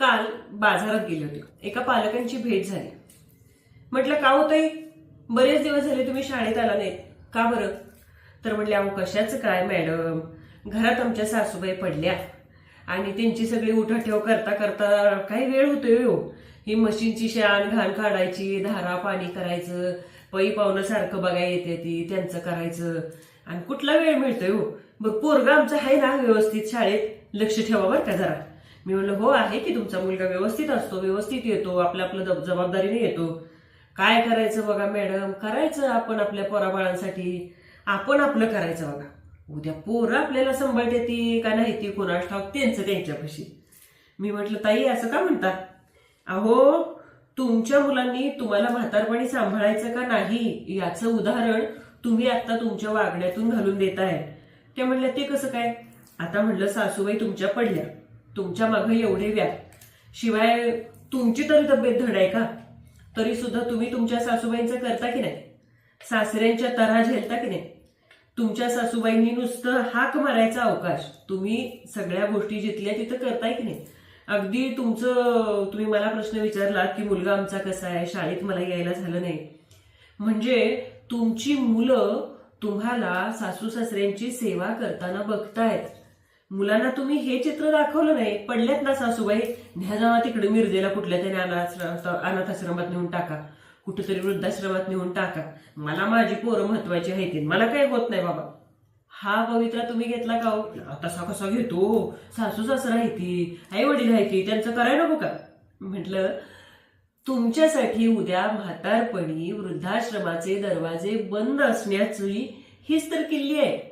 काल बाजारात गेले होते. एका पालकांची भेट झाली. म्हटलं का होतंय बरेच दिवस झाले तुम्ही शाळेत आला नाहीत. का बरं? तर म्हटले अहो कशाचं काय मॅडम? घरात आमच्या सासूबाई पडल्या आणि त्यांची सगळी उठाठेव करता करता काही वेळ होतोय हो. ही मशीनची शान घाण काढायची धारा पाणी करायचं पै पाहुणं सारखं बघायला येते ती त्यांचं करायचं. आणि कुठला वेळ मिळतोय हो? बरं पोरगा आमचा आहे ना व्यवस्थित शाळेत? लक्ष ठेवा बरं का जरा. मी म्हणलं हो आहे की तुमचा मुलगा व्यवस्थित असतो व्यवस्थित येतो आपल्या आपलं जब- जबाबदारीने येतो. काय करायचं बघा मॅडम? करायचं आपण आपल्या पोराबाळांसाठी आपण आपलं करायचं बघा. उद्या पोरं आपल्याला सांभाळते ती का नाही ती कोणास ठाऊक त्यांचं त्यांच्यापाशी. मी म्हटलं ताई असं का म्हणतात अहो तुमच्या मुलांनी तुम्हाला म्हातारपणी सांभाळायचं का नाही? याचं उदाहरण तुम्ही आता तुमच्या वागण्यातून घालून देताय. त्या म्हणल्या ते कसं काय? आता म्हणलं सासूबाई तुमच्या पडल्या. तुमच्या मागे एवढे व्याप. शिवाय तुमची तरी तब्येत धड आहे का? तरी सुद्धा तुम्ही तुमच्या सासूबाईंचं करता की नाही? सासऱ्यांच्या तऱ्हा झेलता की नाही? तुमच्या सासूबाईंनी नुसतं हाक मारायचा अवकाश तुम्ही सगळ्या गोष्टी जिथल्या तिथं करताय की नाही? अगदी तुमचं तुम्ही मला प्रश्न विचारला की मुलगा आमचा कसा आहे? शाळेत मला यायला झालं नाही. म्हणजे तुमची मुलं तुम्हाला सासू सासऱ्यांची सेवा करताना बघतायत. मुलांना तुम्ही हे चित्र दाखवलं नाही पडल्यात ना सासूबाई. न्या जावा तिकडे मिरजेला कुठल्या तरी अनाथ अनाथाश्रमात नेऊन टाका. कुठेतरी वृद्धाश्रमात नेऊन टाका. मला माझी पोरं महत्वाची आहेत. मला काही होत नाही बाबा. हा पवित्रा तुम्ही घेतला का हो? तसा कसा घेतो? सासू सासरा आहे ती आई वडील आहे ती त्यांचं करायला नको का? म्हटलं तुमच्यासाठी उद्या म्हातारपणी वृद्धाश्रमाचे दरवाजे बंद असण्याची हीच तर किल्ली आहे.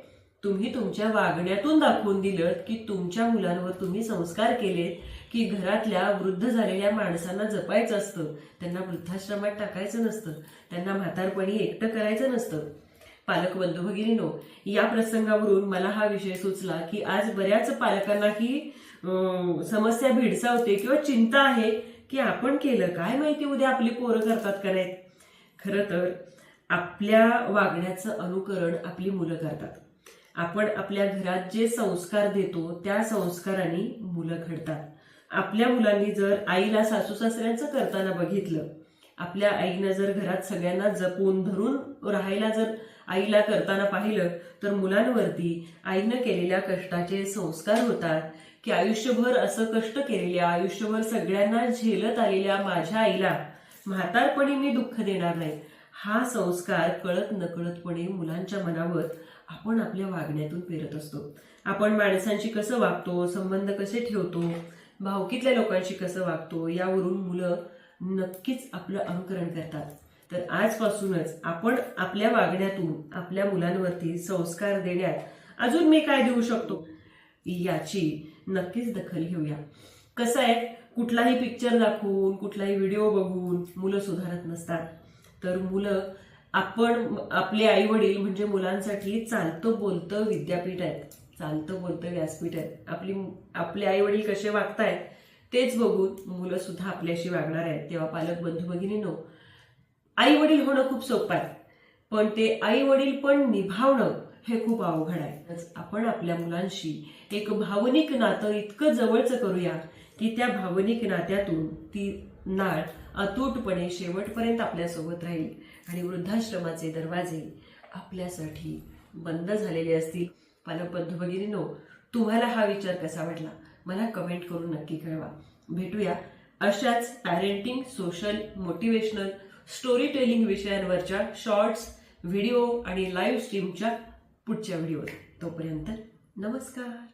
तुम्ही तुमच्या वागण्यातून दाखवून दिलं की तुमच्या मुलांवर तुम्ही संस्कार केलेत की घरातल्या वृद्ध झालेल्या माणसांना जपायचं असतं त्यांना वृद्धाश्रमात टाकायचं नसतं त्यांना म्हातारपणी एकटं करायचं नसतं. पालक बंधू भगिनीनो या प्रसंगावरून मला हा विषय सुचला की आज बऱ्याच पालकांना ही समस्या भेडसावते किंवा चिंता आहे की आपण केलं काय माहिती उद्या आपली पोरं करतात का नाहीत? खरं तर आपल्या वागण्याचं अनुकरण आपली मुलं करतात. आपण आपल्या घरात जे संस्कार देतो त्या संस्काराने मुलं घडतात. आपल्या मुलांनी जर आईला सासू सासऱ्यांचं करताना बघितलं आपल्या आईनं जर घरात सगळ्यांना जपून धरून राहायला जर आईला करताना पाहिलं तर मुलांवरती आईनं केलेल्या कष्टाचे संस्कार होतात की आयुष्यभर असं कष्ट केलेल्या आयुष्यभर सगळ्यांना झेलत आलेल्या माझ्या आईला म्हातारपणी मी दुःख देणार नाही. हा संस्कार कळत नकळतपणे मुलांच्या मनावर आपण आपल्या वागण्यातून पेरत असतो. आपण माणसांशी कसं वागतो संबंध कसे ठेवतो भावकीतल्या लोकांशी कसं वागतो यावरून मुलं नक्कीच आपलं अनुकरण करतात. तर आजपासूनच आपण आपल्या वागण्यातून आपल्या मुलांवरती संस्कार देण्यात अजून मी काय देऊ शकतो याची नक्कीच दखल घेऊया. कसं आहे? कुठलाही पिक्चर दाखवून कुठलाही व्हिडिओ बघून मुलं सुधारत नसतात. तर मुलं आपण आपले आई वडील म्हणजे मुलांसाठी चालतं बोलतं विद्यापीठ आहेत. चालतं बोलतं व्यासपीठ आहेत. आपली आपले आई वडील कसे वागतायत तेच बघून मुलं सुद्धा आपल्याशी वागणार आहेत. तेव्हा पालक बंधू भगिनीनो आई वडील होणं खूप सोपं आहे. पण ते आई वडील पण निभावणं हे खूप अवघड आहे. आपण आपल्या मुलांशी एक भावनिक नातं इतकं जवळचं करूया की त्या भावनिक नात्यातून ती नाळ अतूटपणे शेवटपर्यंत आपल्यासोबत राहील आणि वृद्धाश्रमाचे दरवाजे आपल्यासाठी बंद झालेले असतील. पालक बंधू भगिनीनो तुम्हाला हा विचार कसा वाटला? मला कमेंट करून नक्की कळवा. भेटूया अशाच parenting social motivational story telling विषयांवरच्या shorts video आणि लाईव्ह स्ट्रीमच्या पुढच्या व्हिडिओत तोपर्यंत नमस्कार.